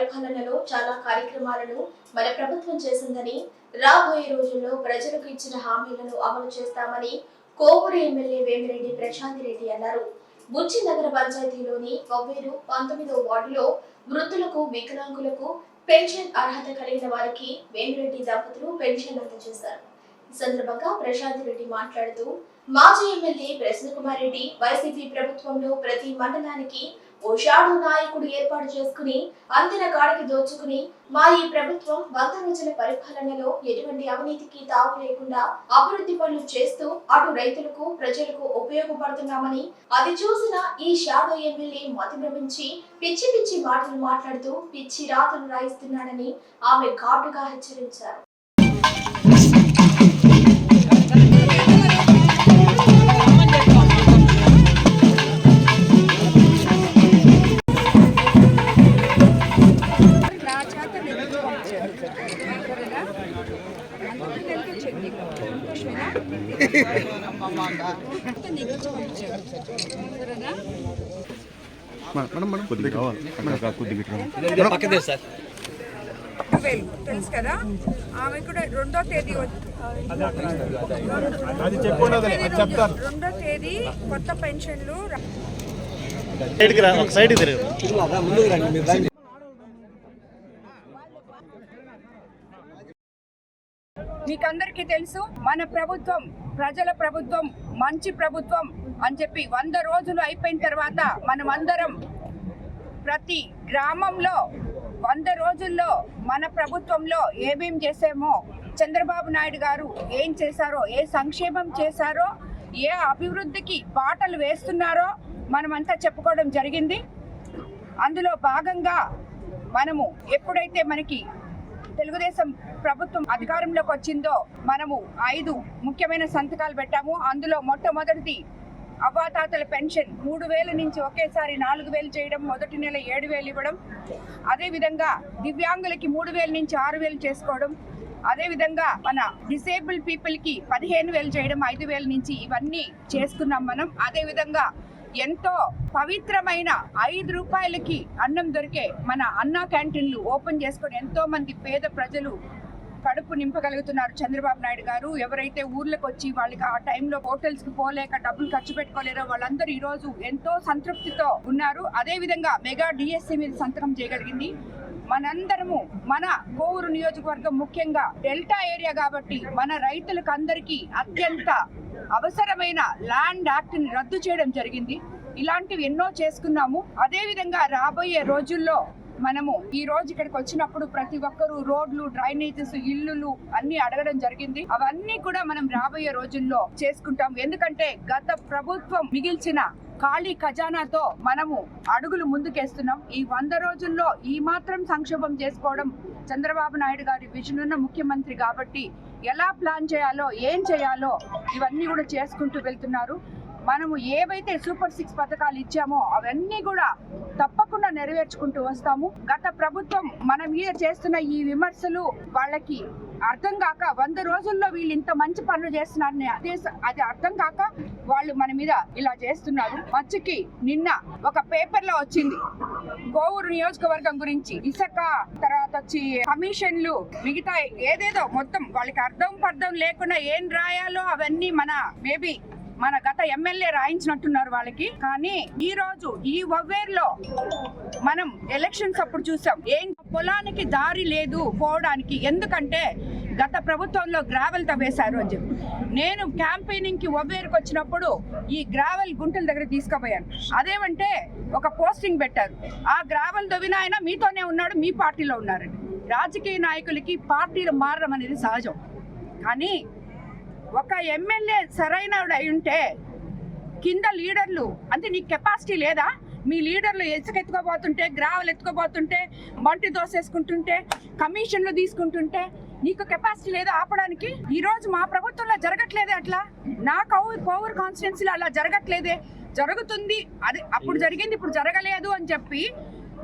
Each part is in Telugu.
పరిపాలనలో చాలా కార్యక్రమాలను మన ప్రభుత్వం చేసిందని రాబోయే రోజుల్లో ప్రజలకు ఇచ్చిన హామీలను అమలు చేస్తామని కోవూరు ఎమ్మెల్యే వేమిరెడ్డి ప్రశాంత్ రెడ్డి అన్నారు. బుచ్చి నగర పంచాయతీలోని కొవ్వేరు పంతొమ్మిదో వార్డులో వృద్ధులకు వికలాంగులకు పెన్షన్ అర్హత కలిగిన వారికి వేమిరెడ్డి దంపతులు పెన్షన్ అందజేశారు. ఈ సందర్భంగా ప్రశాంత్ రెడ్డి మాట్లాడుతూ మాజీ ఎమ్మెల్యే ప్రసన్నకుమార్ రెడ్డి వైసీపీ ప్రభుత్వంలో ప్రతి మండలానికి ఓ షాడు నాయకుడు ఏర్పాటు చేసుకుని అందిన కాడికి దోచుకుని మా ఈ ప్రభుత్వం వంద రోజుల పరిపాలనలో ఎటువంటి అవినీతికి తావు లేకుండా అభివృద్ధి పనులు చేస్తూ అటు రైతులకు ప్రజలకు ఉపయోగపడుతున్నామని అది చూసిన ఈ షాడో ఎమ్మెల్యే మతిభ్రమించి పిచ్చి పిచ్చి మాటలు మాట్లాడుతూ పిచ్చి రాతలు రాయిస్తున్నాడని ఆమె ఘాటుగా హెచ్చరించారు. మేడం మేడం కొద్దిగా కావాలి కొద్దిగా పక్కదే సార్ వేలు తెలుసు కదా ఆమె కూడా రెండో తేదీ రెండో తేదీ కొత్త పెన్షన్లు రా- సైడ్కి రా ఒక సైడ్కి తిరుగు ముందుకు రండి మీరు రండి మీకందరికీ తెలుసు మన ప్రభుత్వం ప్రజల ప్రభుత్వం మంచి ప్రభుత్వం అని చెప్పి వంద రోజులు అయిపోయిన తర్వాత మనమందరం ప్రతి గ్రామంలో వంద రోజుల్లో మన ప్రభుత్వంలో ఏమేం చేసామో చంద్రబాబు నాయుడు గారు ఏం చేశారో ఏ సంక్షేమం చేశారో ఏ అభివృద్ధికి బాటలు వేస్తున్నారో మనమంతా చెప్పుకోవడం జరిగింది. అందులో భాగంగా మనము ఎప్పుడైతే మనకి తెలుగుదేశం ప్రభుత్వం అధికారంలోకి వచ్చిందో మనము ఐదు ముఖ్యమైన సంతకాలు పెట్టాము. అందులో మొట్టమొదటిది అవ్వాతాతల పెన్షన్. మూడు వేల నుంచి ఒకేసారి నాలుగు వేలు చేయడం మొదటి నెల ఏడు వేలు ఇవ్వడం. అదేవిధంగా దివ్యాంగులకి మూడు వేల నుంచి ఆరు వేలు చేసుకోవడం. అదేవిధంగా మన డిసేబుల్ పీపుల్కి పదిహేను వేలు చేయడం ఐదు వేల నుంచి ఇవన్నీ చేసుకున్నాం మనం. అదేవిధంగా ఎంతో పవిత్రమైన ఐదు రూపాయలకి అన్నం దొరికే మన అన్నా క్యాంటీన్లు ఓపెన్ చేసుకొని ఎంతో మంది పేద ప్రజలు కడుపు నింపగలుగుతున్నారు. చంద్రబాబు నాయుడు గారు ఎవరైతే ఊర్లకు వచ్చి వాళ్ళకి ఆ టైంలో హోటల్స్కి పోలేక డబ్బులు ఖర్చు పెట్టుకోలేరో వాళ్ళందరూ ఈ రోజు ఎంతో సంతృప్తితో ఉన్నారు. అదే విధంగా మెగా డిఎస్సి మీద సంతకం చేయగలిగింది. మనందరము మన కోవూరు నియోజకవర్గం ముఖ్యంగా డెల్టా ఏరియా కాబట్టి మన రైతులకు అందరికీ అత్యంత అవసరమైన ల్యాండ్ యాక్ట్ని రద్దు చేయడం జరిగింది. ఇలాంటివి ఎన్నో చేసుకున్నాము. అదేవిధంగా రాబోయే రోజుల్లో మనము ఈ రోజు ఇక్కడికి వచ్చినప్పుడు ప్రతి ఒక్కరూ రోడ్లు డ్రైనేజెస్ ఇల్లులు అన్ని అడగడం జరిగింది. అవన్నీ కూడా మనం రాబోయే రోజుల్లో చేసుకుంటాం ఎందుకంటే గత ప్రభుత్వం మిగిల్చిన ఖాళీ ఖజానాతో మనము అడుగులు ముందుకేస్తున్నాం. ఈ వంద రోజుల్లో ఈ మాత్రం సంక్షోభం చేసుకోవడం చంద్రబాబు నాయుడు గారి విజన్ ఉన్న ముఖ్యమంత్రి కాబట్టి ఎలా ప్లాన్ చేయాలో ఏం చేయాలో ఇవన్నీ కూడా చేసుకుంటూ వెళ్తున్నారు. మనము ఏవైతే సూపర్ సిక్స్ పథకాలు ఇచ్చామో అవన్నీ కూడా తప్పకుండా నెరవేర్చుకుంటూ వస్తాము. గత ప్రభుత్వం మన మీద చేస్తున్న ఈ విమర్శలు వాళ్ళకి అర్థం కాక వంద రోజుల్లో వీళ్ళు ఇంత మంచి పనులు చేస్తున్నారని అదే అది అర్థం కాక వాళ్ళు మన మీద ఇలా చేస్తున్నారు. మచ్చుకి నిన్న ఒక పేపర్లో వచ్చింది. గోవూరు నియోజకవర్గం గురించి ఇసుక తర్వాత వచ్చి కమిషన్లు మిగతా ఏదేదో మొత్తం వాళ్ళకి అర్థం పర్థం లేకుండా ఏం రాయాలో అవన్నీ మన మేబీ మన గత ఎమ్మెల్యే రాయించినట్టున్నారు వాళ్ళకి. కానీ ఈ రోజు ఈ వవ్వేర్లో మనం ఎలక్షన్స్ అప్పుడు చూసాం. ఏం పొలానికి దారి లేదు పోవడానికి. ఎందుకంటే గత ప్రభుత్వంలో గ్రావెల్ తవ్వేశారు అని చెప్పి. నేను క్యాంపెయినింగ్కి ఒవ్వేరుకు వచ్చినప్పుడు ఈ గ్రావెల్ గుంటల దగ్గర తీసుకుపోయాను. అదేమంటే ఒక పోస్టింగ్ పెట్టారు. ఆ గ్రావెల్ తవ్విన ఆయన మీతోనే ఉన్నాడు మీ పార్టీలో ఉన్నారండి రాజకీయ నాయకులకి పార్టీలు మారడం అనేది సహజం. కానీ ఒక ఎమ్మెల్యే సరైన అయి ఉంటే కింద లీడర్లు అంటే నీకు కెపాసిటీ లేదా? మీ లీడర్లు ఇసుక ఎత్తుకోబోతుంటే గ్రావెల్ ఎత్తుకోబోతుంటే మంటి దోసేసుకుంటుంటే కమిషన్లు తీసుకుంటుంటే నీకు కెపాసిటీ లేదా ఆపడానికి? ఈ రోజు మా ప్రభుత్వంలో జరగట్లేదే అట్లా? నా కౌ కోవూరు కాన్స్టిట్యున్సీలో అలా జరగట్లేదే? జరుగుతుంది. అది అప్పుడు జరిగింది ఇప్పుడు జరగలేదు అని చెప్పి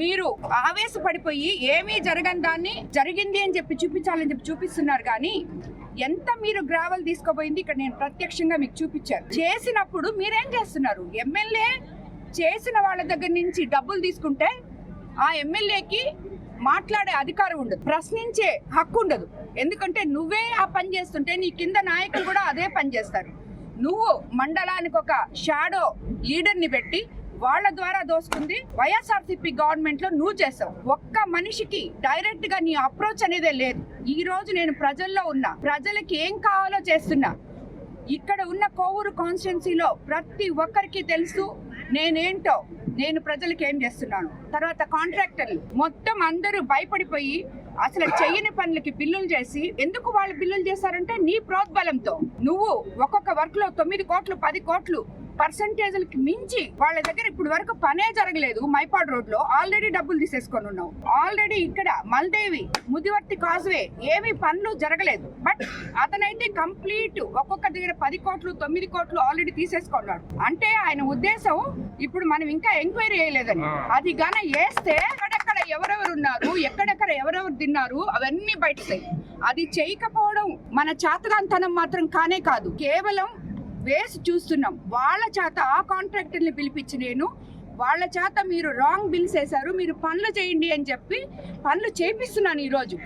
మీరు ఆవేశపడిపోయి ఏమీ జరగని దాన్ని జరిగింది అని చెప్పి చూపించాలని చెప్పి చూపిస్తున్నారు కానీ ఎంత మీరు గ్రావెల్ తీసుకోపోయింది ఇక్కడ నేను ప్రత్యక్షంగా మీకు చూపించాను. చేసినప్పుడు మీరేం చేస్తున్నారు? ఎమ్మెల్యే చేసిన వాళ్ళ దగ్గర నుంచి డబ్బులు తీసుకుంటే ఆ ఎమ్మెల్యేకి మాట్లాడే అధికారం ఉండదు. ప్రశ్నించే హక్కు ఉండదు. ఎందుకంటే నువ్వే ఆ పని చేస్తుంటే నీ కింద నాయకులు కూడా అదే పని చేస్తారు. నువ్వు మండలానికి ఒక షాడో లీడర్ని పెట్టి వాళ్ళ ద్వారా దోసుకుంది వైఎస్ఆర్సీపీ గవర్నమెంట్లో నువ్వు చేసావు. ఒక్క మనిషికి డైరెక్ట్గా నీ అప్రోచ్ అనేదే లేదు. ఈ రోజు నేను ప్రజల్లో ఉన్నా ప్రజలకి ఏం కావాలో చేస్తున్నా. ఇక్కడ ఉన్న కోవూరు కాన్స్టిట్యున్సీలో ప్రతి ఒక్కరికి తెలుసు నేనేంటో నేను ప్రజలకు ఏం చేస్తున్నాను. తర్వాత కాంట్రాక్టర్లు మొత్తం అందరూ భయపడిపోయి అసలు చెయ్యని పనులకి బిల్లులు చేసి ఎందుకు వాళ్ళు బిల్లులు చేశారంటే నీ ప్రోద్బలంతో. నువ్వు ఒక్కొక్క వర్క్లో తొమ్మిది కోట్లు పది కోట్లు పర్సంటేజ్లకి మించి వాళ్ళ దగ్గర ఇప్పుడు వరకు పనే జరగలేదు. మైపాడ్ రోడ్లో ఆల్రెడీ డబ్బులు తీసేసుకొని ఉన్నావు ఆల్రెడీ ఇక్కడ మల్దేవి ముదివర్తి కాజ్వే ఏమీ పనులు జరగలేదు. బట్ అతనైతే కంప్లీట్ ఒక్కొక్క దగ్గర పది కోట్లు తొమ్మిది కోట్లు ఆల్రెడీ తీసేసుకున్నాడు. అంటే ఆయన ఉద్దేశం ఇప్పుడు మనం ఇంకా ఎంక్వైరీ చేయలేదని. అది గాన వేస్తే ఎక్కడెక్కడ ఎవరెవరు ఉన్నారు ఎక్కడెక్కడ ఎవరెవరు తిన్నారు అవన్నీ బయటస్తాయి అది చేయకపోవడం మన చేతగాంతనం మాత్రం కానే కాదు. కేవలం వేసి చూస్తున్నాం. వాళ్ళ చేత ఆ కాంట్రాక్టర్ని పిలిపించి నేను వాళ్ళ చేత మీరు రాంగ్ బిల్స్ వేశారు మీరు పనులు చేయండి అని చెప్పి పనులు చేపిస్తున్నాను ఈరోజు.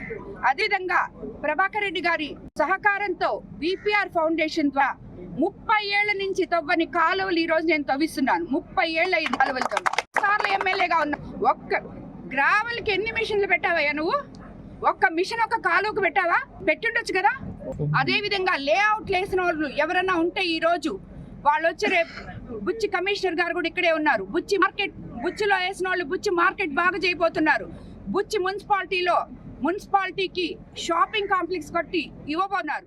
అదేవిధంగా ప్రభాకర్ రెడ్డి గారి సహకారంతో విపిఆర్ ఫౌండేషన్ ద్వారా ముప్పై ఏళ్ళ నుంచి తవ్వని కాలువలు ఈరోజు నేను తవ్విస్తున్నాను. ముప్పై ఏళ్ళ ఈ కాలువలతో. సార్లు ఎమ్మెల్యేగా ఉన్నా ఒక్క గ్రావెల్కి ఎన్ని మిషన్లు పెట్టావయ్యా నువ్వు? ఒక్క మిషన్ ఒక కాలువకు పెట్టావా? పెట్టుండొచ్చు కదా? అదే విధంగా లేఅవుట్ వేసిన వాళ్ళు ఎవరన్నా ఉంటే ఈ రోజు వాళ్ళు వచ్చి రేపు బుచ్చి కమిషనర్ గారు కూడా ఇక్కడే ఉన్నారు. బుచ్చి మార్కెట్ బుచ్చిలో వేసిన వాళ్ళు బుచ్చి మార్కెట్ బాగా చేయబోతున్నారు. బుచ్చి మున్సిపాలిటీలో మున్సిపాలిటీకి షాపింగ్ కాంప్లెక్స్ కట్టి ఇవ్వబోతున్నారు.